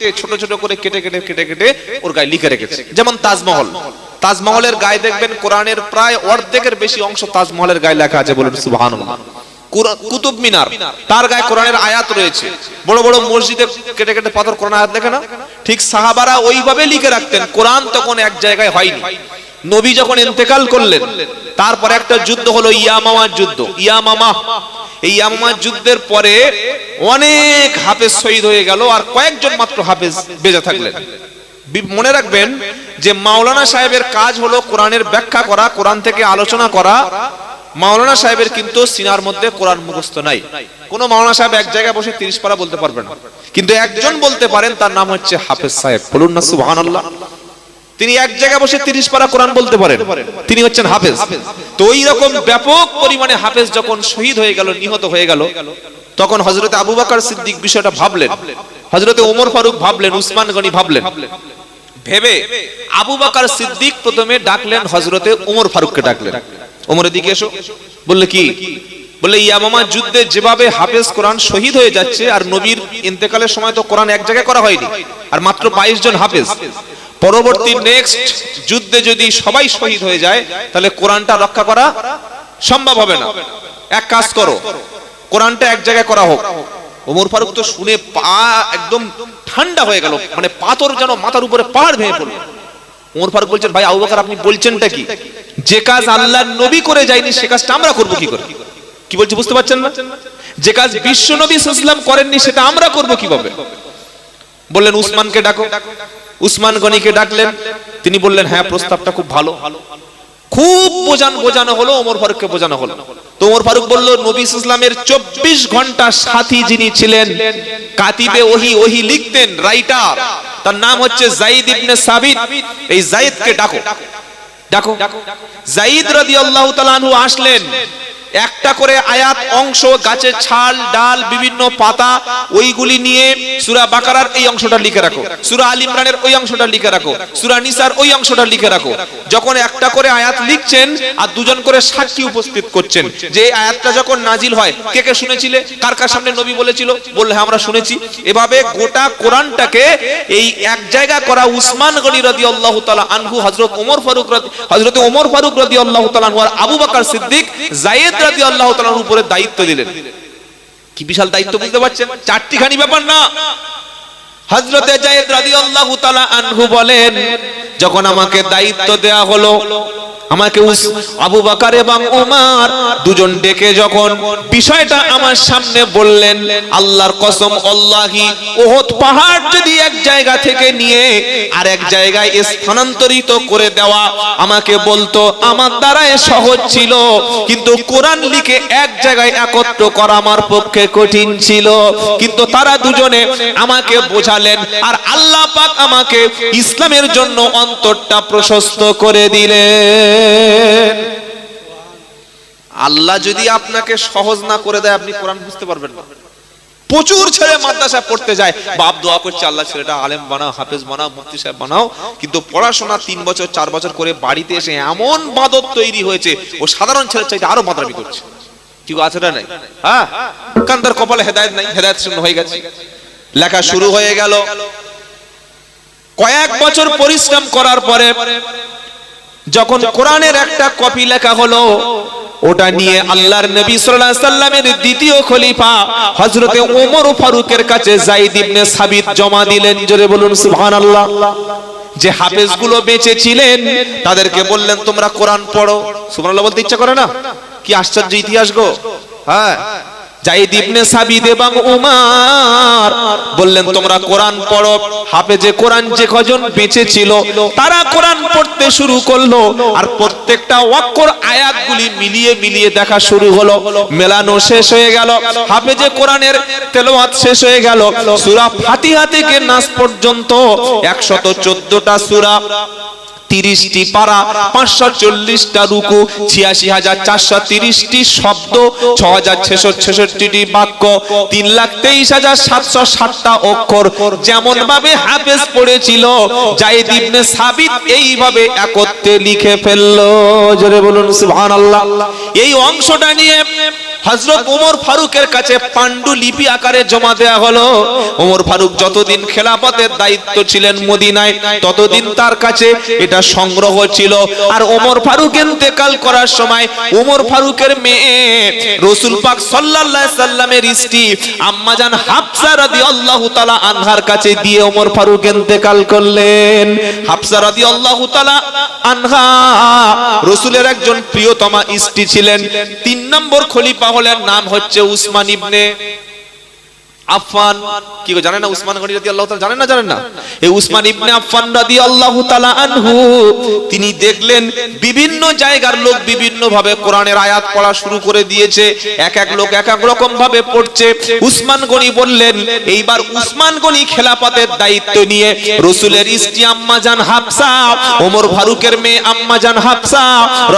ছোট ছোট করে কেটে কেটে কেটে কেটে ওর গায়ে লিখে রেখেছে। যেমন তাজমহল। তাজমহলের গায়ে দেখবেন কোরআনের প্রায় অর্ধেকের বেশি অংশ তাজমহলের গায়ে লেখা আছে বলুন, সুবহানাল্লাহ। কুতুব মিনার, তার গায়ে কোরআনের আয়াত রয়েছে। বড় বড় মসজিদে কেটে কেটে পাথর কোরআন আয়াত লেখে না? ঠিক সাহাবারা ওইভাবে লিখে রাখতেন, কোরআন তখন এক জায়গায় হয়নি। নবী যখন ইন্তেকাল করলেন, তারপর একটা যুদ্ধ হলো ইয়ামামার যুদ্ধ। ইয়ামামা, এই ইয়ামামার যুদ্ধের পরে অনেক হাফেজ শহীদ হয়ে গেল আর কয়েকজন মাত্র হাফেজ বেঁচে থাকলেন। মনে রাখবেন যে মাওলানা সাহেবের কাজ হলো কোরআনের ব্যাখ্যা করা, কোরআন থেকে আলোচনা করা। মাওলানা সাহেবের কিন্তু সিনার মধ্যে কোরআন মুখস্থ নাই। কোন মাওলানা সাহেব এক জায়গায় বসে তিরিশ পারা বলতে পারবেন না। কিন্তু একজন বলতে পারেন, তার নাম হচ্ছে হাফেজ সাহেব। বলুন না, সুবহানাল্লাহ। তিনি এক জায়গায় বসে তিরিশ পারা কোরআন বলতে পারেন। তিনি হচ্ছেন হাফেজ। তো ওই রকম ব্যাপক পরিমাণে হাফেজ যখন শহীদ হয়ে গেল, নিহত হয়ে গেল, তখন হজরতে আবু বকর সিদ্দিক বিষয়টা ভাবলেন। হজরতে ওমর ফারুক ভাবলেন, উসমান গনি ভাবলেন। ভেবে আবু বকর সিদ্দিক প্রথমে ডাকলেন হজরতে ওমর ফারুককে ডাকলেন। ওমরের দিকে এসো। বললে কি? বলে ইয়ামামা যুদ্ধে যেভাবে হাফেজ কোরআন শহীদ হয়ে যাচ্ছে, আর নবীর ইন্তেকালের সময় তো কোরআন এক জায়গায় করা হয়নি, আর মাত্র বাইশ জন হাফেজ। পরবর্তী নেক্সট যুদ্ধে যদি সবাই শহীদ হয়ে যায়, তাহলে কোরআনটা রক্ষা করা সম্ভব হবে না। এক কাজ করো, কোরআনটা এক জায়গায় করা হোক। ওমর ফারুক তো শুনে পা একদম ঠান্ডা হয়ে গেল মানে পাথর যেন মাথার উপরে পাহাড় ভেঙে পড়ল। ওমর ফারুক বলছেন, ভাই, আবু বকর, আপনি বলছেনটা কি? যে কাজ আল্লাহর নবী করে যায়নি, সে কাজটা আমরা করব কি করে? কি বলছি, বুঝতে পারছেন না? যে কাজ বিশ্ব নবী সাল্লাল্লাহু করেননি, সেটা আমরা করব কীভাবে? বললেন, উসমানকে ডাকো। উসমান গনিকে ডাকলেন। তিনি বললেন হ্যাঁ প্রস্তাবটা খুব ভালো। খুব বোঝান বোঝানো হলো, ওমর ফারুককে বোঝানো হলো। তো ওমর ফারুক বলল, নবী ইসলামের চব্বিশ ঘণ্টা সাথী যিনি ছিলেন, কাতিবে ওহি ওহি লিখতেন, রাইটার। তার নাম হচ্ছে জাইদ ইবনে সাবিত। এই জাইদকে ডাকো। ডাকো। জাইদ রাদিয়াল্লাহু তাআলা আনহু আসলেন। একটা করে আয়াত, অংশ, গাছের ছাল, ডাল, বিভিন্ন পাতা, ওইগুলি নিয়ে সূরা বাকারার এই অংশটা লিখে রাখো। সূরা আল ইমরানের ওই অংশটা লিখে রাখো। সূরা নিসার ওই অংশটা লিখে রাখো। যখন একটা করে আয়াত লিখছেন আর দুজন করে সাক্ষী উপস্থিত করছেন, যে আয়াতটা যখন নাজিল হয়, কে কে শুনেছিলে? কার কার সামনে নবী বলেছিল? বললে হ্যাঁ আমরা শুনেছি। এভাবে গোটা কোরআনটাকে এই এক জায়গা করা উসমান গনি আল্লাহ তালা আনহু, হযরত ওমর ফারুক হযরত ওমর ফারুক রাদিয়াল্লাহু তাআলা আনহু আর আবু বাকার সিদ্দিক যায়েদ আল্লাহ তালার উপরে দায়িত্ব দিলেন। কি বিশাল দায়িত্ব বুঝতে পারছেন? চারটিখানি ব্যাপার না। হযরতে যায়েদ রাদিয়াল্লাহু তাআলা আনহু বলেন, যখন আমাকে দায়িত্ব দেয়া হলো আমাকে আবু বাকার এবং উমার দুজন ডেকে যখন বিষয়টা আমার সামনে বললেন, আল্লাহর কসম আল্লাহি ওহদ পাহাড় যদি এক জায়গা থেকে নিয়ে আর এক জায়গায় স্থানান্তরিত করে দেওয়া আমাকে বলতো, আমার দ্বারাই সহজ ছিল। কিন্তু কোরআন লিখে এক জায়গায় একত্র করা আমার পক্ষে কঠিন ছিল। কিন্তু তারা দুজনে আমাকে বোঝালেন আর আল্লাহ পাক আমাকে ইসলামের জন্য অন্তরটা প্রশস্ত করে দিলেন। আল্লাহ যদি আপনাকে সহজ না করে দেয়, আপনি কোরআন বুঝতে পারবেন না। প্রচুর ছেলে মাদ্রাসা পড়তে যায়। বাপ দোয়া করছে, আল্লাহ ছেলেটা আলেম বানাও, হাফেজ বানাও, মুফতি সাহেব বানাও। কিন্তু পড়াশোনা তিন বছর, চার বছর করে বাড়িতে এসে এমন বাদত তৈরি হয়েছে, ও সাধারণ ছেলের চাইতে আরও মাদ্রামি করছে। ঠিক আছে নাই? হ্যাঁ? কারণ কপালে হেদায়ত নাই, হেদায়ত শূন্য হয়ে গেছে। লেখা শুরু হয়ে গেল। কয়েক বছর পরিশ্রম করার পরে যখন কোরআনের একটা কপি লেখা হলো, ওটা নিয়ে আল্লাহর নবী সাল্লাল্লাহু আলাইহি সাল্লামের দ্বিতীয় খলিফা হযরতে ওমর ফারুকের কাছে যায়েদ ইবনে সাবিত জমা দিলেন। জোরে বলুন, সুবহানাল্লাহ। যে হাফেজগুলো বেঁচে ছিলেন, তাদেরকে বললেন, তোমরা কোরআন পড়ো। সুবহানাল্লাহ বলতে ইচ্ছা করে না? কি আশ্চর্য ইতিহাস গো। হ্যাঁ। জাইদ ইবনে সাবিদ এবং উমার বললেন, তোমরা কোরআন পড়ো। হাফেজে কোরআন যে কজন বেঁচে ছিল, তারা কোরআন পড়তে শুরু করল আর প্রত্যেকটা অক্ষর আয়াতগুলি মিলিয়ে মিলিয়ে দেখা শুরু হলো। মেলানো শেষ হয়ে গেল, হাফেজে কোরআনের তেলাওয়াত শেষ হয়ে গেল। সূরা ফাতিহা থেকে নাস পর্যন্ত 114টা সূরা তিরিশটি পারা, পাঁচশো চল্লিশটা রুকু, ছিয়াশি হাজার চারশো তিরিশটি শব্দ ছ হাজার ছেষট্টি ছেষট্টিটি বাক্য, তিন লাখ তেইশ হাজার সাতশো ষাটটা অক্ষর। যেমন ভাবে হাফেজ পড়েছিল জাইদ ইবনে সাবিত এইভাবে একত্রে লিখে ফেলল। জোরে বলুন, সুবহানাল্লাহ। এই অংশটা নিয়ে হযরত ওমর ফারুকের কাছে পাণ্ডুলিপি আকারে জমা দেয়া হলো। ওমর ফারুক যতদিন খেলাফতের দায়িত্ব ছিলেন মদিনায়, ততদিন তার কাছে এটা সংগ্রহ ছিল। আর ওমর ফারুক ইন্তেকাল করার সময় ওমর ফারুকের মেয়ে রসুল পাক সাল্লাল্লাহু সাল্লামের স্ত্রী আম্মাজান হাফসা রাদিয়াল্লাহু তাআলা আনহার কাছে দিয়ে ওমর ফারুক ইন্তেকাল করলেন। হাফসা রাদিয়াল্লাহু তাআলা আনহা রসুলের একজন প্রিয়তমা স্ত্রী ছিলেন। তিন নম্বর খলিফা হলেন নাম হচ্ছে উসমান ইবনে আফফান, কি গো জানেন না উসমান গনি রাদিয়াল্লাহু তাআলা জানেন না জানেন না? এই উসমান ইবনে আফফান রাদিয়াল্লাহু তাআলা আনহু, তিনি দেখলেন বিভিন্ন জায়গার লোক বিভিন্ন ভাবে কোরআনের আয়াত পড়া শুরু করে দিয়েছে, এক এক লোক এক এক রকম ভাবে পড়ছে। উসমান গনি বললেন, এইবার উসমান গনি খেলাফতের দায়িত্ব নিয়ে রাসূলের স্ত্রী আম্মা জান হাফসা, ওমর ফারুকের মেয়ে আম্মা জান হাফসা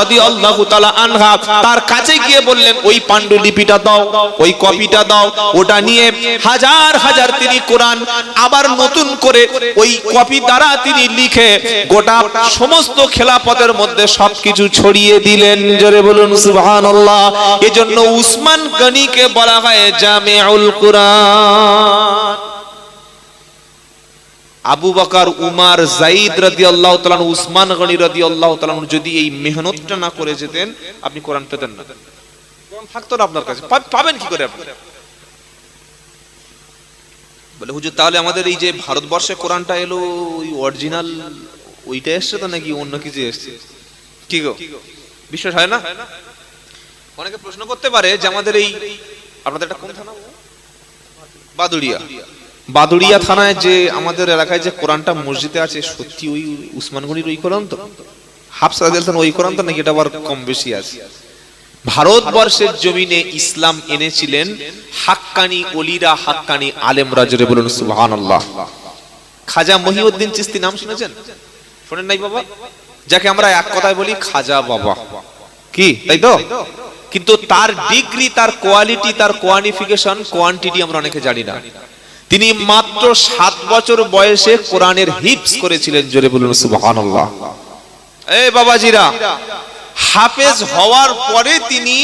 রাদিয়াল্লাহু তাআলা আনহা, তার কাছে গিয়ে বললেন, ওই পাণ্ডুলিপিটা দাও, ওই কপিটা দাও, ওটা নিয়ে হাজার হাজার তিনি কোরআন আবার নতুন করে ওই কপি দ্বারা তিনি লিখে গোটা সমস্ত খেলাপথের মধ্যে সবকিছু ছড়িয়ে দিলেন। জোরে বলুন, সুবহানাল্লাহ। এজন্য উসমান গনিকে বলা হয় জামিউল কুরআন। আবু বকর, উমার জাইদ রাদিয়াল্লাহু তাআলা উসমান গনি রাদিয়াল্লাহু তাআলা যদি এই মেহনতটা না করে যেতেন, আপনি কোরআন পেতেন না। থাকতো না আপনার কাছে। পাবেন কি করে আপনি? বলে, হুজুর, তাহলে আমাদের এই যে ভারতবর্ষে কোরআনটা এলো, ওই অরিজিনাল ওইটা এসছে তো নাকি অন্য কিছু এসছে? কি গো? বিশ্বাস হয় না? অনেকে প্রশ্ন করতে পারে যে আমাদের এই, আপনাদের এটা কোন থানা বাদুড়িয়া। বাদুড়িয়া থানায় যে আমাদের এলাকায় যে কোরআনটা মসজিদে আছে, সত্যি ওই উসমানগড়ির ওই কোরআন তো? হাফসা রাদিয়াল্লাহু ওই কোরআন তো নাকি এটা আবার কম বেশি আছে? ভারতবর্ষের জমিনে ইসলাম এনেছিলেন হাক্কানি অলিরা হাক্কানি আলেমরা জোরে বলুন সুবহানাল্লাহ। খাজা মহিউদ্দিন চিস্তি নাম শুনেছেন? শোনেন নাই বাবা? যাকে আমরা এক কথায় বলি খাজা বাবা। কি? তাই তো? কিন্তু তার ডিগ্রি, তার কোয়ালিটি, তার কোয়ালিফিকেশন কোয়ান্টিটি আমরা অনেকে জানি না। তিনি মাত্র সাত বছর বয়সে কোরআনের হিপস করেছিলেন, জোরে বলুন সুবহানাল্লাহ। এই বাবাজিরা হাফেজ হওয়ার পরে তিনি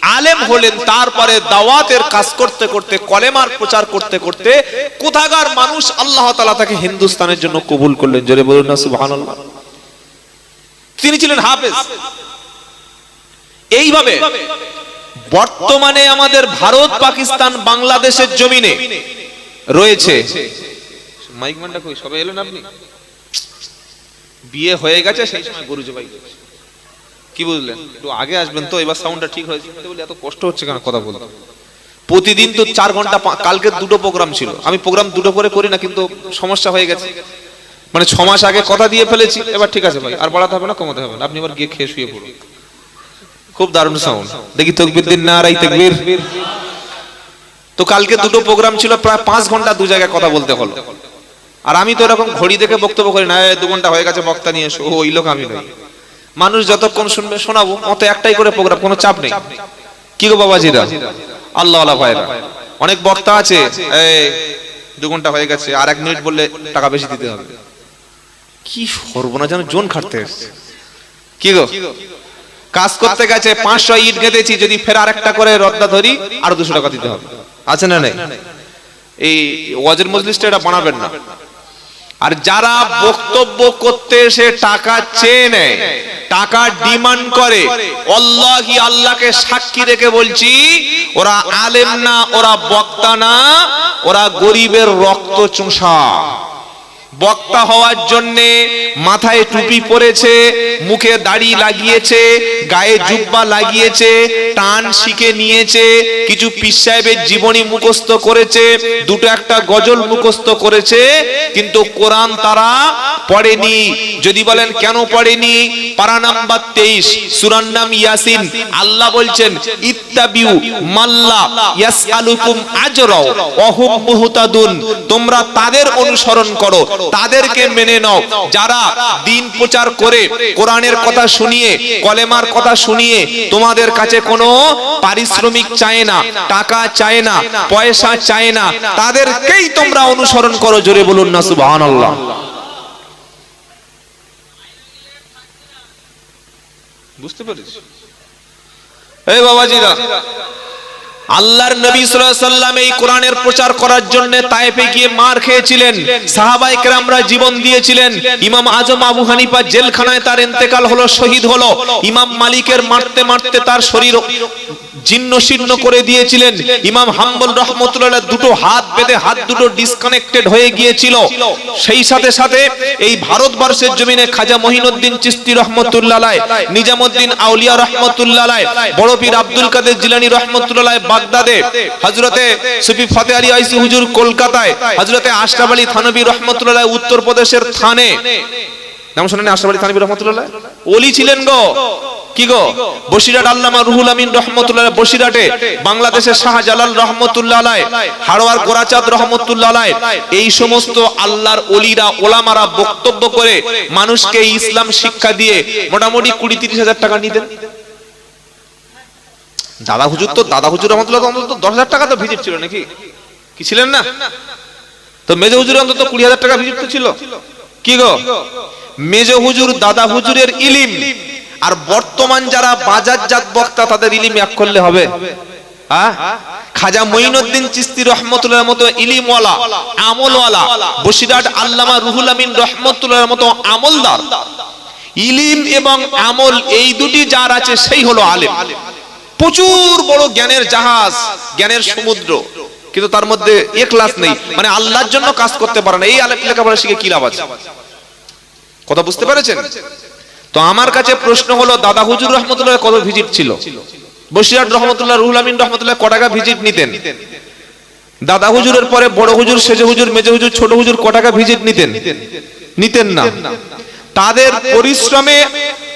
আলেম হলেন তারপরে দাওয়াতের কাজ করতে করতে কলেমার প্রচার করতে করতে কোথাকার মানুষ আল্লাহ তাআলা তাকে হিন্দুস্তানের জন্য কবুল করলেন। জোরে বলুন না সুবহানাল্লাহ। তিনি ছিলেন হাফেজ। এইভাবে বর্তমানে আমাদের ভারত পাকিস্তান বাংলাদেশের জমিনে রয়েছে। মাইক মানটা কই? সবাই এলেন আপনি? বিয়ে হয়ে গেছে সেই সময় গরু জবাই করছে। কি বুঝলেন? একটু আগে আসবেন তো, এবার সাউন্ডটা ঠিক হয়েছে। বলি, এত কষ্ট হচ্ছে কেন? কথা বলতে প্রতিদিন তো চার ঘণ্টা কালকে দুটো প্রোগ্রাম ছিল। আমি প্রোগ্রাম দুটো করে করি না, কিন্তু সমস্যা হয়ে গেছে। মানে ছ মাস আগে কথা দিয়ে ফেলেছি, এবার ঠিক আছে ভাই, আর বাড়াতে হবে না, কমাতে হবে না। আপনি এবার গিয়ে খেয়ে শুয়ে পড়ুন। খুব দারুণ সাউন্ড দেখি তকবির দিন না, রাই তকবির। তো কালকে দুটো প্রোগ্রাম ছিল, প্রায় পাঁচ ঘণ্টা দু জায়গায় কথা বলতে হলো। আর আমি তো এরকম ঘড়ি দেখে বক্তব্য করি না দু ঘণ্টা হয়ে গেছে, বক্তা নিয়ে এসো। ওই লোক আমি নই। মানুষ যতক্ষণ শুনবে, শোনাবো, অত একটাই করে প্রোগ্রাম কোনো চাপ নেই। কি গো বাবাজিরা? আল্লাহ আল্লাহ ভাইরা। অনেক বক্তা আছে, এই, দু ঘণ্টা হয়ে গেছে, আর এক মিনিট বললে টাকা বেশি দিতে হবে। কি সর্বনা যেন জোন খাটতে এসছে। কি গো? কাজ করতে গেছে, পাঁচশো ইট গেঁথেছি, যদি ফের আরেকটা করে রদ্দা ধরি, আর দুশো টাকা দিতে হবে। আছে না নেই? এই ওয়াজের মজলিসটা এটা বানাবেন না। আর যারা বক্তব্য করতে এসে টাকা চেয়ে নেয় টাকা ডিমান্ড করে। অল্লাহি আল্লাহকে সাক্ষী রেখে বলছি, ওরা আলেম না, ওরা বক্তা না, ওরা গরিবের রক্ত চোষা। বক্তা হওয়ার জন্যে মাথায় টুপি পরেছে, মুখে দাড়ি লাগিয়েছে, গায়ে জুব্বা লাগিয়েছে, টান শিখে নিয়েছে, কিছু পীর সাহেবের জীবনী মুখস্থ করেছে, দুটো একটা গজল মুখস্থ করেছে, কিন্তু কোরআন তারা পড়েনি। যদি বলেন কেন পড়েনি? পারা নাম্বার তেইশ সুরান নাম ইয়াসিন। আল্লাহ বলছেন, ইত্তাবিউ মাল্লা ইয়াসআলুকুম আজরাও, অহুম মুহতাদুন। তোমরা তাদের অনুসরণ করো। তাদেরকে মেনে নাও। যারা দিন প্রচার করে কোরআনের কথা শুনিয়ে কলেমার কথা শুনিয়ে তোমাদের কাছে কোনো পারিশ্রমিক চায় না টাকা চায় না পয়সা চায় না। তাদেরকেই তোমরা অনুসরণ করো জোরে বলুন না সুবহানাল্লাহ। বুঝতে পেরেছি এই বাবাজিরা। আল্লাহর নবী সাল্লাম এই কোরআনের প্রচার করার জন্য তায়েফে গিয়ে মার খেয়েছিলেন। সাহাবাই কেরামরা জীবন দিয়েছিলেন। ইমাম আজম আবু হানিফা জেলখানায় তার এতেকাল হলো, শহীদ হলো। ইমাম মালিকের মারতে মারতে তার শরীর জীর্ণ শীর্ণ করে দিয়েছিলেন। ইমাম হাম্বল রহমতুল্লাহ দুটো হাত বেঁধে হাত দুটো ডিসকানেক্টেড হয়ে গিয়েছিল। সেই সাথে সাথে এই ভারতবর্ষের জমিনে খাজা মহিনুদ্দিন চিস্তি রহমতুল্লাহ নিজামুদ্দিন আউলিয়া রহমতুল্লাহ বড় পীর আব্দুল কাদের জিলানি রহমতুল্লাহ বাগদাদে হজরতে সুফি ফতে আলী আইসি হুজুর কলকাতায় হজরতে আশরাফ আলী থানবী রহমতুল্লাহ উত্তরপ্রদেশের থানে। নাম শোনেন আশরাফ আলী থানবী রহমতুল্লাহ ওলি ছিলেন গো। কি গো? বসিরাট আল্লামা রুহুল আমিন রহমতুল্লাহ বসিরাটে বাংলাদেশের শাহজালাল রহমতুল্লাহ আলাই হাড়োয়ার গোরাচাঁদ রহমতুল্লাহ আলাই এই সমস্ত আল্লাহর অলিরা ওলামারা বক্তব্য করে মানুষকে ইসলাম শিক্ষা দিয়ে মোটামুটি কুড়ি তিরিশ হাজার টাকা নিতেন। দাদা হুজুর তো দাদা হুজুর রহমতুল্লাহ অন্তত দশ হাজার টাকা তো ভিজিট ছিল নাকি? কি ছিলেন না? তো মেজো হুজুর অন্তত কুড়ি হাজার টাকা ভিজিট তো ছিল। কি গো? মেজো হুজুর দাদা হুজুরের ইলিম। আর বর্তমান যারা বাজারজাত বক্তা, তাদের ইলিম এক করলে হবে। হ্যাঁ? খাজা মঈনুদ্দিন চিস্তি রহমতুল্লাহর মতো ইলিমওয়ালা, আমলওয়ালা বসিরাট আল্লামা রুহুল আমিন রহমতুল্লাহর মতো আমলদার। ইলিম এবং আমল এই দুটি যার আছে, সেই হলো আলেম। প্রচুর বড় জ্ঞানের জাহাজ, জ্ঞানের সমুদ্র। কিন্তু তার মধ্যে এখলাস নেই। মানে আল্লাহর জন্য কাজ করতে পারে না। এই আলেম লেখাপড়া শিখে কি লাভ আছে? কথা বুঝতে পেরেছেন? তো আমার কাছে প্রশ্ন হলো, দাদা হুজুর রহমতুল্লাহ কত ভিজিট ছিল? বসিরাট রহমতুল্লাহ, রুহুল আমিন রহমতুল্লাহ ক টাকা ভিজিট নিতেন? দাদা হুজুরের পরে বড় হুজুর, সেজে হুজুর, মেজে হুজুর, ছোট হুজুর ক টাকা ভিজিট নিতেন? নিতেন না। তাদের পরিশ্রমে,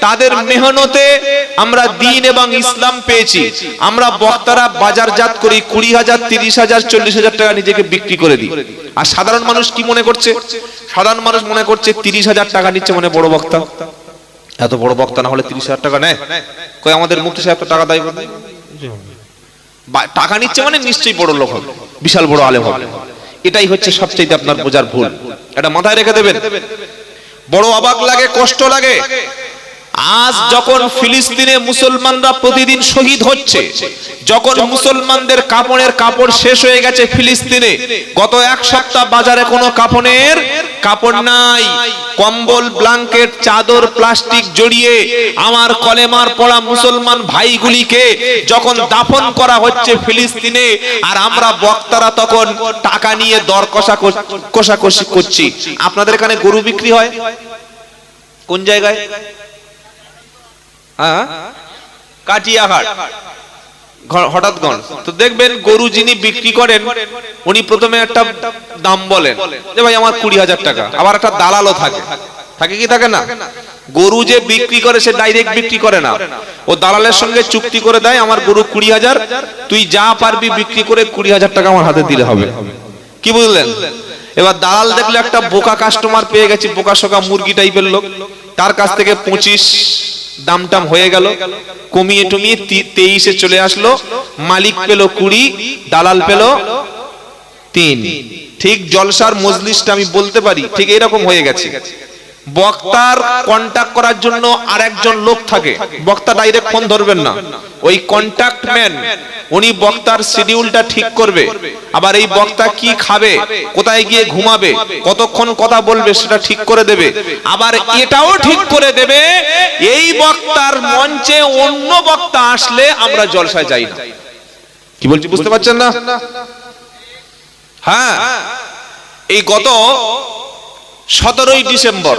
তাদের মেহনতে আমরা দিন এবং ইসলাম পেয়েছি। আমরা বক্তারা বাজারজাত করি, কুড়ি হাজার, তিরিশ হাজার, চল্লিশ হাজার টাকা নিজেকে বিক্রি করে দিই। আর সাধারণ মানুষ কি মনে করছে? সাধারণ মানুষ মনে করছে, তিরিশ হাজার টাকা নিচ্ছে মানে বড় বক্তা। এত বড় বক্তা না হলে তিরিশ হাজার টাকা নেয়? কই, আমাদের মুক্তি সাহেব তো টাকা দেয় টাকা নিচ্ছে মানে নিশ্চয়ই বড় লোক হবে, বিশাল বড় আলেম হবে। এটাই হচ্ছে সবচেয়ে আপনার বোঝার ভুল। এটা মাথায় রেখে দেবেন। বড় অবাক লাগে, কষ্ট লাগে। আজ যখন ফিলিস্তিনে মুসলমানরা প্রতিদিন শহীদ হচ্ছে, যখন মুসলমানদের কাপড়ের কাপড় শেষ হয়ে গেছে ফিলিস্তিনে, গত এক সপ্তাহ বাজারে কোনো কাপড়ের কাপড় নাই, কম্বল, ব্ল্যাঙ্কেট, চাদর, প্লাস্টিক জড়িয়ে আমার কলেমার পড়া মুসলমান ভাইগুলিকে যখন দাফন করা হচ্ছে ফিলিস্তিনে, আর আমরা বক্তারা তখন টাকা নিয়ে দর কষা কষাকষি করছি। আপনাদের এখানে গরু বিক্রি হয়? কোন জায়গায়? হ্যাঁ? কাটিয়াহাট। হঠাৎগঞ্জ তো দেখবেন গরু যিনি বিক্রি করেন, উনি প্রথমে একটা দাম বলেন যে, ভাই, আমার কুড়ি হাজার টাকা। আবার একটা দালালও থাকে। থাকে কি থাকে না? গরু যে বিক্রি করে, সে ডাইরেক্ট বিক্রি করে না। ও দালালের সঙ্গে চুক্তি করে দেয়, আমার গরু কুড়ি হাজার, তুই যা পারবি বিক্রি করে কুড়ি হাজার টাকা আমার হাতে দিলে হবে। কি বুঝলেন? এবার দালাল দেখলে একটা বোকা কাস্টমার পেয়ে গেছি, বোকা শোকা মুরগি টাইপের লোক। তার কাছ থেকে পঁচিশ দাম টাম হয়ে গেল। কমিয়ে টুমিয়ে তেইশে চলে আসলো। মালিক পেল কুড়ি, দালাল পেল তিন। ঠিক জলসার মজলিসটা আমি বলতে পারি, ঠিক এরকম হয়ে গেছে। বক্তার কন্টাক্ট করার জন্য আর একজন লোক থাকে। বক্তা ডাইরেক্ট ফোন ধরবেন না। ওই কন্টাক্ট ম্যান উনি বক্তার শিডিউলটা ঠিক করবে। আবার এই বক্তা কি খাবে, কোথায় গিয়ে ঘুমাবে, কতক্ষণ কথা বলবে সেটা ঠিক করে দেবে। আবার এটাও ঠিক করে দেবে, এই বক্তার মঞ্চে অন্য বক্তা আসলে আমরা জলসায় যাই না। কি বলছি, বুঝতে পারছেন না? হ্যাঁ এই গত সতেরোই ডিসেম্বর।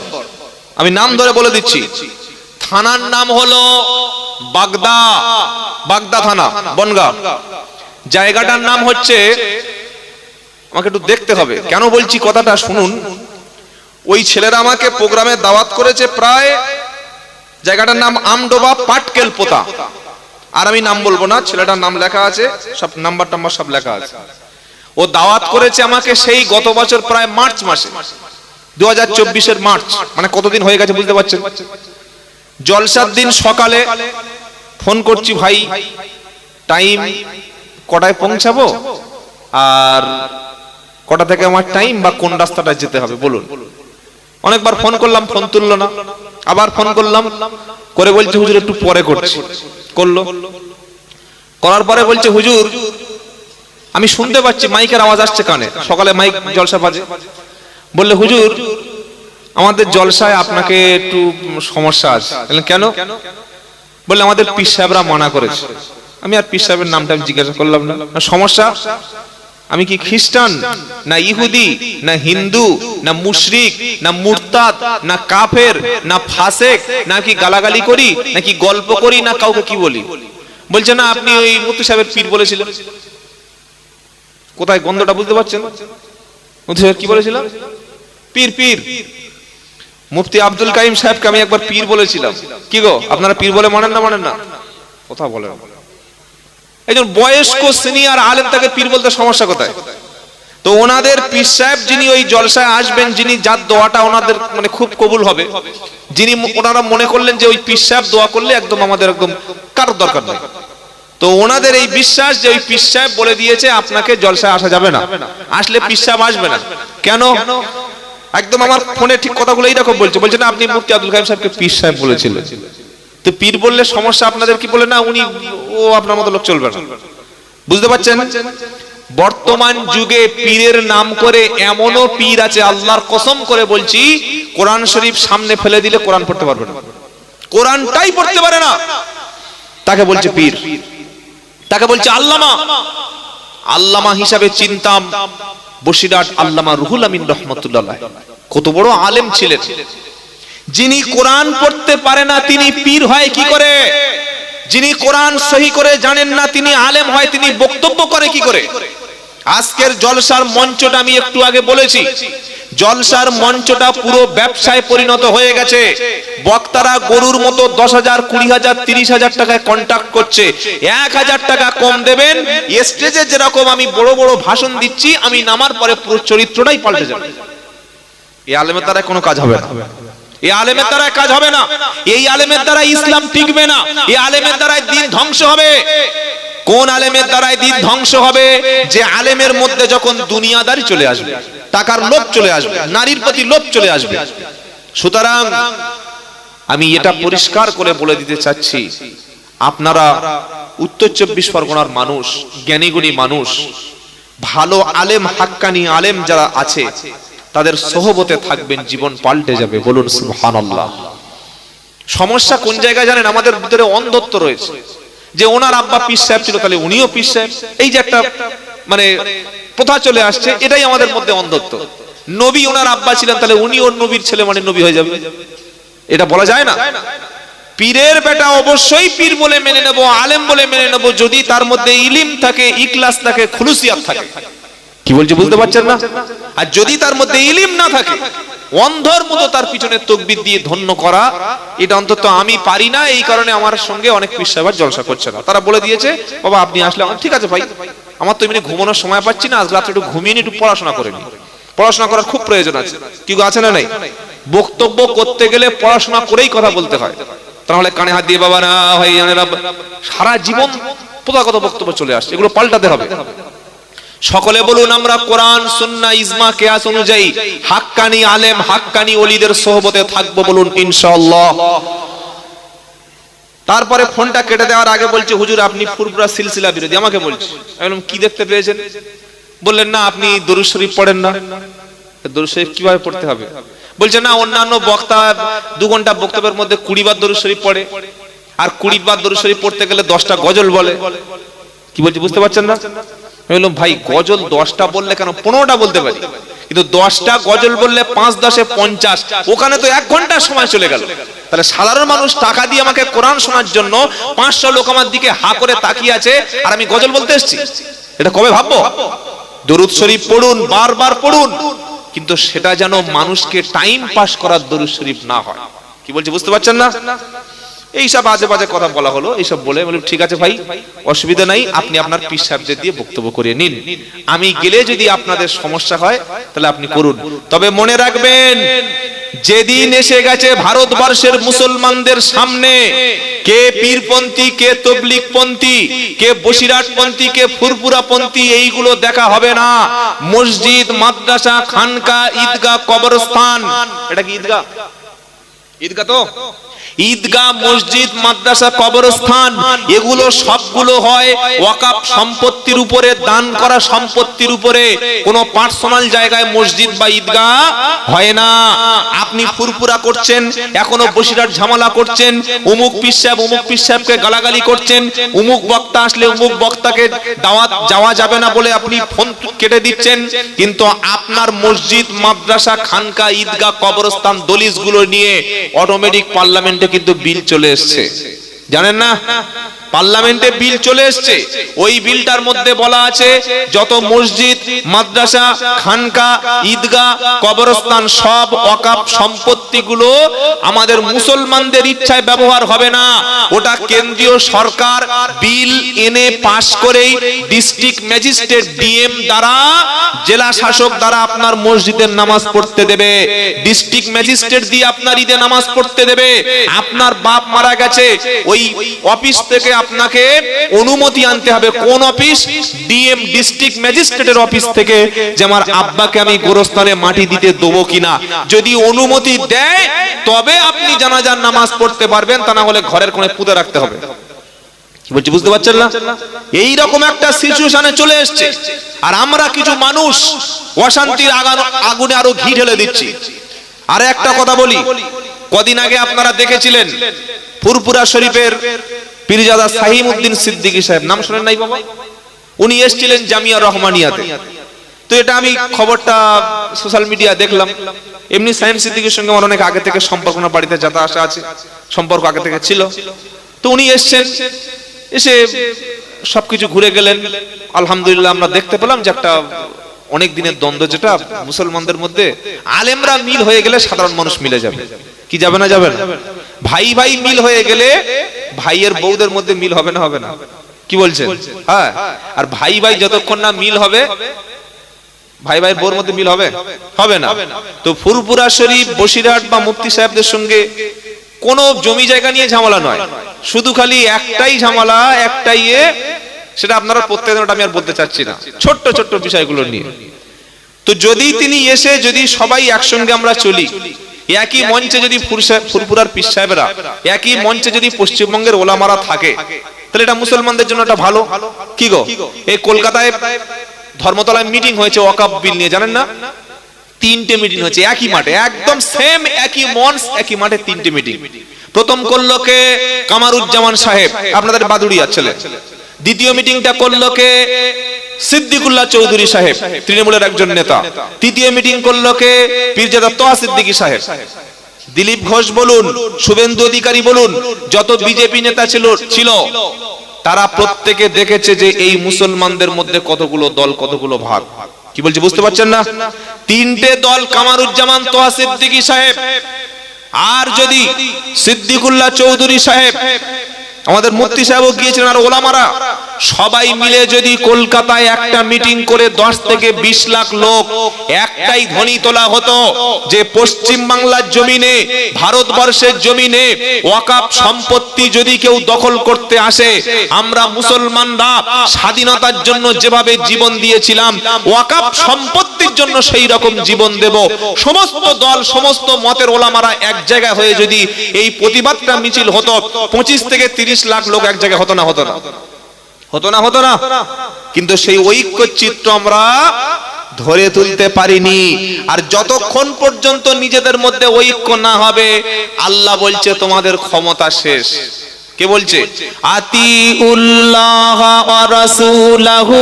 আমি নাম ধরে বলে দিচ্ছি। থানার নাম হলো বাগদা বাগদা থানা, বনগা। জায়গাটার নাম হচ্ছে, আমাকে একটু দেখতে হবে। কেন বলছি কথাটা শুনুন। ওই ছেলেরা আমাকে প্রোগ্রামে দাওয়াত করেছে প্রায়, জায়গাটার নাম আমডোবা পাটকেল পোতা আর আমি নাম বলব না, ছেলেটার নাম লেখা আছে, সব নাম্বার টাম্বার সব লেখা আছে। ও দাওয়াত করেছে আমাকে সেই গত বছর প্রায় মার্চ মাসে। দু হাজার চব্বিশের মার্চ মানে কতদিন হয়ে গেছে বুঝতে পারছেন? জলসার দিন সকালে ফোন করছি, ভাই, টাইম কটায় পৌঁছাবো? আর কটা থেকে আমার টাইম বা কোন রাস্তাটা যেতে হবে? বলুন। অনেকবার ফোন করলাম, ফোন তুললো না। আবার ফোন করলাম, করে বলছে, হুজুর, একটু পরে করছি। করল। করার পরে বলছে, হুজুর, আমি শুনতে পাচ্ছি, মাইকের আওয়াজ আসছে কানে। সকালে মাইক জলসা বাজে। বললে, হুজুর, আমাদের জলসায় আপনাকে একটু সমস্যা আছে। কেন? বললে আমাদের পীর সাহেবরা মানা করেছে। আমি আর পীর সাহেবের নামটা আমি জিজ্ঞাসা করলাম না। সমস্যা? আমি কি খ্রিস্টান? না ইহুদি? না হিন্দু? না মুশরিক? না মুরতাদ? না কাফের? না ফাসেক? না কি গালাগালি করি? নাকি গল্প করি? না কাউকে কি বলি? বলছে, না, আপনি ওই মুফতি সাহেবের পীর বলেছিলেন। কোথায় গন্ধটা বুঝতে পারছেন? মুফতি সাহেব কি বলেছিলাম পীর পীর। মুফতি আব্দুল কাইম সাহেবকে আমি একবার পীর বলেছিলাম। কি গো, আপনারা পীর বলে মানেন না মানেন না? কথা বলেন। একজন বয়স্ক সিনিয়র আলেম তাকে পীর বলতে সমস্যা কোথায়? তো ওনাদের পীর সাহেব যিনি ওই জলসায় আসবেন, যিনি যার দোয়াটা ওনাদের মানে খুব কবুল হবে, যিনি ওনারা মনে করলেন যে ওই পীর সাহেব দোয়া করলে একদম আমাদের একদম কারোর দরকার নেই। তো ওনাদের এই বিশ্বাস যে ওই পীর সাহেব বলে দিয়েছে, আপনাকে জলসায় আসা যাবে না। আসলে পীর সাহেব আসবে না। কেন? একদম আমার ফোনে ঠিক কথাগুলো এইরকম বলছে। বলছে, না, আপনি মুফতি আব্দুল কাইম সাহেবকে পীর সাহেব বলেছিলেন। তো পীর বললে সমস্যা আপনাদের কি বলে? না, উনি, ও আপনার মতো লোক চলবে না। বুঝতে পারছেন? বর্তমান যুগে পীরের নাম করে এমনও পীর আছে, আল্লাহর কসম করে বলছি, কোরআন শরীফ সামনে ফেলে দিলে কোরআন পড়তে পারবে না। কোরআনটাই পড়তে পারে না। তাকে বলছে পীর। তাকে বলছে আল্লামা। আল্লামা হিসাবে চিনতাম। বসিরাট আল্লামা রুহুল আমিন রহমতুল্লাহ কত বড় আলেম ছিলেন। যিনি কোরআন পড়তে পারে না, তিনি পীর হয় কি করে? যিনি কোরআন সহি করে জানেন না, তিনি আলেম হয়, তিনি বক্তব্য করে কি করে? আজকের জলসার মঞ্চটা আমি একটু আগে বলেছি। জলসার মঞ্চটা পুরো ব্যবসায় পরিণত হয়ে গেছে। বক্তারা গরুর মতো দশ হাজার, কুড়ি হাজার, তিরিশ হাজার টাকায় কন্ট্যাক্ট করছে। এক হাজার টাকা কম দেবেন স্টেজে যেরকম আমি বড় বড় ভাষণ দিচ্ছি, আমি নামার পরে পুরো চরিত্রটাই পাল্টে যাবে। এই আলেমের দ্বারা কোনো কাজ হবে না। এই আলেমের দ্বারা কাজ হবে না। এই আলেমের দ্বারা ইসলাম টিকবে না। এই আলেমের দ্বারা দিন ধ্বংস হবে। কোন আলেমের দ্বারাই দিন ধ্বংস হবে? যে আলেমের মধ্যে যখন দুনিয়াদারি চলে আসবে, টাকার লোভ চলে আসবে, নারীর প্রতি লোভ চলে আসবে। সুতরাং আমি এটা পরিষ্কার করে বলে দিতে চাচ্ছি, আপনারা উত্তর চব্বিশ পরগনার মানুষ, জ্ঞানীগুণী মানুষ, ভালো আলেম, হাক্কানি আলেম যারা আছে, তাদের সহবতে থাকবেন, জীবন পাল্টে যাবে, বলুন সমস্যা কোন জায়গায় জানেন? আমাদের ভিতরে অন্ধত্ব রয়েছে। যে ওনার আব্বা পীর সাহেব ছিল, তাহলে উনিও পীর সাহেব। এই যে একটা মানে প্রথা চলে আসছে, এটাই আমাদের মধ্যে অন্ধত্ব। নবী ওনার আব্বা ছিলেন, তাহলে উনি ওর নবীর ছেলে মানে নবী হয়ে যাবে। এটা বলা যায় না। পীরের বেটা অবশ্যই পীর বলে মেনে নেব, আলেম বলে মেনে নেব, যদি তার মধ্যে ইলিম থাকে ইকলাস থাকে, খুলুসিয়াত থাকে। কি বলছে বুঝতে পারছেন না? আর যদি তার মধ্যে ইলিম না থাকে, অন্ধর মতো তার পিছনে তকবির দিয়ে ধন্য করা, এটা অন্তত আমি পারি না, এই কারণে আমার সঙ্গে অনেক পিসাবার জলসা করছে না। তারা বলে দিয়েছে, বাবা, আপনি আসলে ঠিক আছে ভাই, আমার তো এমনি ঘুমানোর সময় পাচ্ছি না, আজ রাত্রে একটু ঘুমিয়ে একটু পড়াশোনা করে নি পড়াশোনা করার খুব প্রয়োজন আছে। কি আছে না নাই? বক্তব্য করতে গেলে পড়াশোনা করেই কথা বলতে হয়। তাহলে কানে হাত দিয়ে, বাবা, না, ভাই সারা জীবন প্রথাগত বক্তব্য চলে আসছে, এগুলো পাল্টাতে হবে। সকলে বলুন, আমরা কোরআন, সুন্নাহ, ইজমা, কিয়াস অনুযায়ী হাক্কানি আলেম, হাক্কানি অলিদের সোহবতে থাকব বলুন, ইনশাআল্লাহ। তারপরে ফোনটা কেটে দেওয়ার আগে বলছে, হুজুর, আপনি ফুরপুরা সিলসিলা বিরোধী, আমাকে বলছে। কি দেখতে পেয়েছেন? বললেন, না, আপনি দরুদ শরীফ পড়েন না। দরুদ শরীফ কীভাবে পড়তে হবে? বলছে, না, অন্যান্য বক্তা দু ঘণ্টা বক্তব্যের মধ্যে কুড়ি বার দরুদ শরীফ পড়ে। আর কুড়ি বার দরুদ শরীফ পড়তে গেলে দশটা গজল বলে। কি বলছি, বুঝতে পারছেন না? বললাম, ভাই, গজল দশটা বললে কেন? পনেরোটা বলতে পারি। কিন্তু দশটা গজল বললে পাঁচ দশে পঞ্চাশ। ওখানে তো এক ঘণ্টার সময় চলে গেল। তাহলে সাধারণ মানুষ টাকা দিয়ে আমাকে কোরআন শোনার জন্য পাঁচশো লোক আমার দিকে হা করে তাকিয়ে আছে আর আমি গজল বলতে এসেছি। এটা কবে ভাববো? দরুদ শরীফ পড়ুন, বারবার পড়ুন। কিন্তু সেটা যেন মানুষকে টাইম পাস করার দরুদ শরীফ না হয়। কি বলছি, বুঝতে পারছেন না? এইসব আজে বাজে কথা বলা হলো, এইসব বলে ঠিক আছে ভাই, অসুবিধা নাই, আপনি আপনার পীর সাহেবদের দিয়ে বক্তব্য করে নিন। আমি গেলে যদি আপনাদের সমস্যা হয়, তাহলে আপনি করুন। তবে মনে রাখবেন, যেদিন এসে গেছে ভারতবর্ষের মুসলমানদের সামনে, কে পীরপন্থী, কে তবলিগপন্থী, কে বসিরাটপন্থী কে ফুরপুরাপন্থী, এইগুলো দেখা হবে না। মসজিদ, মাদ্রাসা, খানকা, ঈদগাহ, কবরস্থান। এটা কি ঈদগাহ? ঈদগাহ তো? ঈদগাহ, মসজিদ, মাদ্রাসা, কবরস্থান, এগুলো সবগুলো হয় ওয়াকাফ সম্পত্তির উপরে, দান করা সম্পত্তির উপরে। কোনো পার্সোনাল জায়গায় মসজিদ বা ঈদগাহ হয় না। আপনি ফুরফুরা করছেন, এখনও বসিরার ঝামেলা করছেন উমুক পীর সাহেব উমুক পীর সাহেবকে গালাগালি করছেন উমুক বক্তা আসলে উমুক বক্তাকে দাওয়াত যাওয়া যাবে না বলে আপনি ফোন কেটে দিচ্ছেন, কিন্তু আপনার মসজিদ, মাদ্রাসা, খানকা, ঈদগাহ, কবরস্থান দলিসগুলো নিয়ে অটোমেটিক পার্লামেন্টে কিন্তু বিল চলে এসছে। জানেন না? পার্লামেন্টে বিল চলে এসছে। ওই বিলটার মধ্যে বলা আছে, যত মসজিদ, মাদ্রাসা, খানকা, ঈদগাহ, কবরস্থান, সব ওয়াকাফ সম্পত্তিগুলো আমাদের মুসলমানদের ইচ্ছায় ব্যবহার হবে না। ওটা কেন্দ্রীয় সরকার বিল এনে পাশ করেই ডিস্ট্রিক্ট ম্যাজিস্ট্রেট ডিএম দ্বারা, জেলা শাসক দ্বারা আপনার মসজিদের নামাজ পড়তে দেবে। ডিস্ট্রিক্ট ম্যাজিস্ট্রেট দিয়ে আপনার ঈদে নামাজ পড়তে দেবে। আপনার বাপ মারা গেছে, ওই অফিস থেকে আপনাকে অনুমতি আনতে হবে কোন অফিস? ডিএম ডিস্ট্রিক্ট ম্যাজিস্ট্রেটের অফিস থেকে যে আমার আব্বাকে আমি গোরস্থানে মাটি দিতে দেবো কিনা। যদি অনুমতি দেয়, তবে আপনি জানাজার নামাজ পড়তে পারবেন, তা না হলে ঘরের কোণে পুঁতে রাখতে হবে। বলছি, বুঝতে পারছেন না? এই রকম একটা সিচুয়েশনে চলে এসছে। আর আমরা কিছু মানুষ অশান্তির আগুনে আরও ঘি ঢেলে দিচ্ছি। আর একটা কথা বলি। কদিন আগে আপনারা দেখেছিলেন ফুরপুরা শরীফের পীরজাদা সাহিমউদ্দিন সিদ্দিকী সাহেব, নাম শুনেন নাই বাবা? উনি এসেছিলেন জামিয়া রহমানিয়াতে। তো এটা আমি খবরটা সোশ্যাল মিডিয়া দেখলাম। এমনি সাইম সিদ্দিকীর সঙ্গে আমার অনেক আগে থেকে সম্পর্ক না বাড়িতে যাতা আসা আছে, সম্পর্ক আগে থেকে ছিল। তো উনি এসছেন, এসে সবকিছু ঘুরে গেলেন। আলহামদুলিল্লাহ আমরা দেখতে পেলাম যে একটা অনেক দিনের দ্বন্দ্ব যেটা মুসলমানদের মধ্যে আলেমরা মিল হয়ে গেলে সাধারণ মানুষ মিলে যাবে। কি যাবে না যাবে না? ভাই ভাই মিল হয়ে গেলে ভাইয়ের বউদের মধ্যে মিল হবে না হবে না। কি বলছেন? হ্যাঁ। আর ভাই ভাই যতক্ষণ না মিল হবে, ভাই ভাই বোর মধ্যে মিল হবে? হবে না। তো ফুরপুরা শরীফ, বসিরহাট বা মুফতি সাহেবদের সঙ্গে কোন জমি জায়গা নিয়ে ঝামেলা নয়। শুধু খালি একটাই ঝামেলা, একটাই সেটা আপনারা প্রত্যেক আমি আর বলতে চাচ্ছি না। ছোট্ট ছোট্ট বিষয়গুলো নিয়ে। তো যদি তিনি এসে যদি সবাই একসঙ্গে আমরা চলি একই মঞ্চে যদি ফুরফুরার পীর সাহেবরা একই মঞ্চে যদি পশ্চিমবঙ্গের ওলামারা থাকে তাহলে এটা মুসলমানদের জন্য একটা ভালো। কি গো? এই কলকাতায় ধর্মতলায় মিটিং হয়েছে ওয়াকাব বিল নিয়ে জানেন না? তিনটে মিটিং হয়েছে একই মাঠে একদম সেম একই মঞ্চ একই মাঠে তিনটে মিটিং প্রথম করল কে কামারুজ্জামান সাহেব আপনাদের বাদুড়িয়া। ছেলে দ্বিতীয় মিটিংটা করল কে? সিদ্দিকুল্লাহ চৌধুরী সাহেব, তৃণমূলের একজন নেতা। তৃতীয় মিটিং করল কে? পীরজাদা তোয়া সিদ্দিকী সাহেব। দিলীপ ঘোষ বলুন, শুভেন্দু অধিকারী বলুন, যত বিজেপি নেতা ছিল ছিল। তারা প্রত্যেকে দেখেছে যে এই মুসলমানদের মধ্যে কতগুলো দল, কতগুলো ভাগ। কি বলছি, বুঝতে পারছেন না? তিনটে দল কামারুজ্জামান তোয়া সিদ্দিকী সাহেব। আর যদি সিদ্দিকুল্লাহ চৌধুরী সাহেব আমাদের মুফতি সাহেবও গিয়েছিলেন আর ওলামারা। সবাই মিলে যদি কলকাতায় একটা মিটিং করে দশ থেকে বিশ লাখ লোক, একটাই ধ্বনি তোলা হতো যে পশ্চিম বাংলার জমিনে, ভারতবর্ষের জমিনে ওয়াকাপ সম্পত্তি যদি কেউ দখল করতে আসে, আমরা মুসলমানরা স্বাধীনতার জন্য যেভাবে জীবন দিয়েছিলাম, ওয়াকাপ সম্পত্তির জন্য সেই রকম জীবন দেব। সমস্ত দল, সমস্ত মতের ওলামারা এক জায়গায় হয়ে যদি এই প্রতিবাদটা মিছিল হতো, পঁচিশ থেকে তিরিশ লাখ লোক এক জায়গায় হতো না হতো না। হতো না হতো না। কিন্তু সেই ঐক্য চিত্র আমরা ধরে তুলতে পারিনি। আর যতক্ষণ পর্যন্ত নিজেদের মধ্যে ঐক্য না হবে, আল্লাহ বলছে তোমাদের ক্ষমতা শেষ। কে বলছে? আতি উল্লাহ রাসূলাহু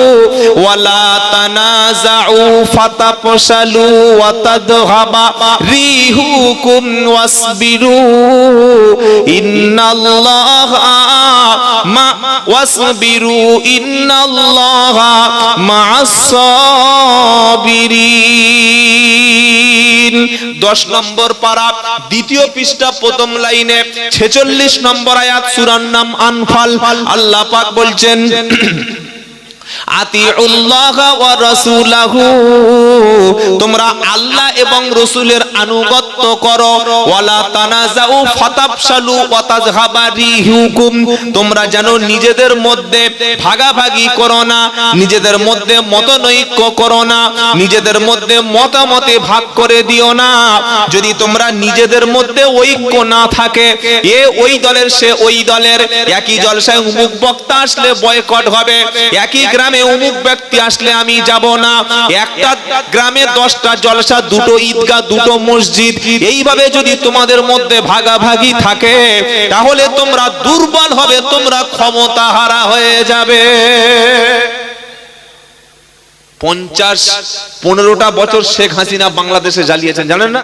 ওয়ালা ফাতাপশালু ওয়া তাদহাবা রিহুকুম ওয়াসবিরু। ইন্নাল্লাহা মা ওয়াসবিরু, ইন্নাল্লাহা মা'আস সাবিরিন। 10 নম্বর পারা, দ্বিতীয় পৃষ্ঠা প্রথম লাইনে 46 নম্বর আয়াত সূরার নাম আনফাল। আল্লাহ পাক বলছেন নিজেদের মধ্যে ভাগাভাগি করো না, নিজেদের মধ্যে মতনৈক্য করো না, নিজেদের মধ্যে মতামতে ভাগ করে দিও না। যদি তোমরা নিজেদের মধ্যে ঐক্য না থাকে, এ ওই দলের সে ওই দলের, একই জলসায় উমুক বক্তা আসলে বয়কট হবে, একই গ্রামে অমুক ব্যক্তি আসলে আমি যাব না। একটা গ্রামে দশটা জলসা, দুটো ঈদগাহ, দুটো মসজিদ। এইভাবে যদি তোমাদের মধ্যে ভাগাভাগি থাকে, তাহলে তোমরা দুর্বল হবে, তোমরা ক্ষমতা হারা হয়ে যাবে। পঞ্চাশ, পনেরোটা বছর শেখ হাসিনা বাংলাদেশে জ্বালিয়েছেন, জানেন না?